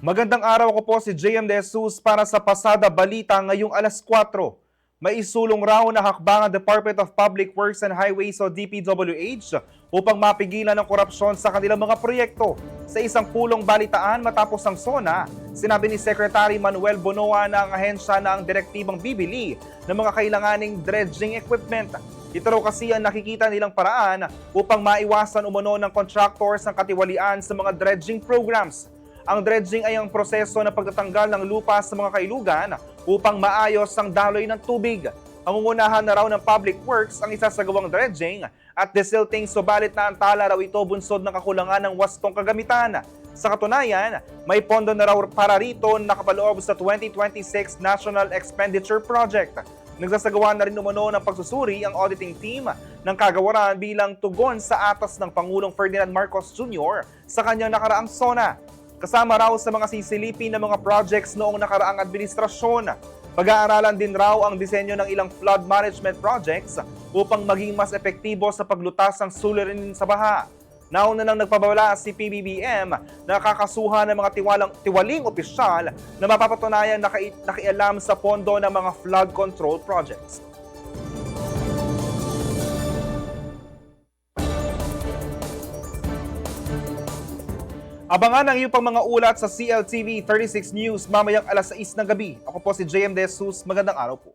Magandang araw ko po si JM De Jesus para sa Pasada Balita ngayong alas 4. May isulong raw na hakbang ang Department of Public Works and Highways o DPWH upang mapigilan ang korupsyon sa kanilang mga proyekto. Sa isang pulong balitaan matapos ang SONA, sinabi ni Secretary Manuel Bonoa na ang ahensya na ang direktibang bibili ng mga kailanganing dredging equipment. Ito raw kasi ang nakikita nilang paraan upang maiwasan umano ng contractors ang katiwalian sa mga dredging programs. Ang dredging ay ang proseso na pagtatanggal ng lupa sa mga kailugan upang maayos ang daloy ng tubig. Pangungunahan na raw ng Public Works ang isasagawang dredging at desilting subalit na antala raw ito bunsod ng kakulangan ng wastong kagamitan. Sa katunayan, may pondo na raw para rito na nakapaloob sa 2026 National Expenditure Project. Nagsasagawa na rin umano ng pagsusuri ang auditing team ng kagawaran bilang tugon sa atas ng Pangulong Ferdinand Marcos Jr. sa kanyang nakaraang SONA. Kasama raw sa mga sisilipin ng mga projects noong nakaraang administrasyon. Pag-aaralan din raw ang disenyo ng ilang flood management projects upang maging mas epektibo sa paglutas ng suliranin sa baha. Nauna nang nagpabala si PBBM na kakasuhan ng mga tiwalang, tiwaling opisyal na mapapatunayan na kai- nakialam sa pondo ng mga flood control projects. Abangan ang iyong pang mga ulat sa CLTV 36 News mamayang alas 6 ng gabi. Ako po si JM De Jesus. Magandang araw po.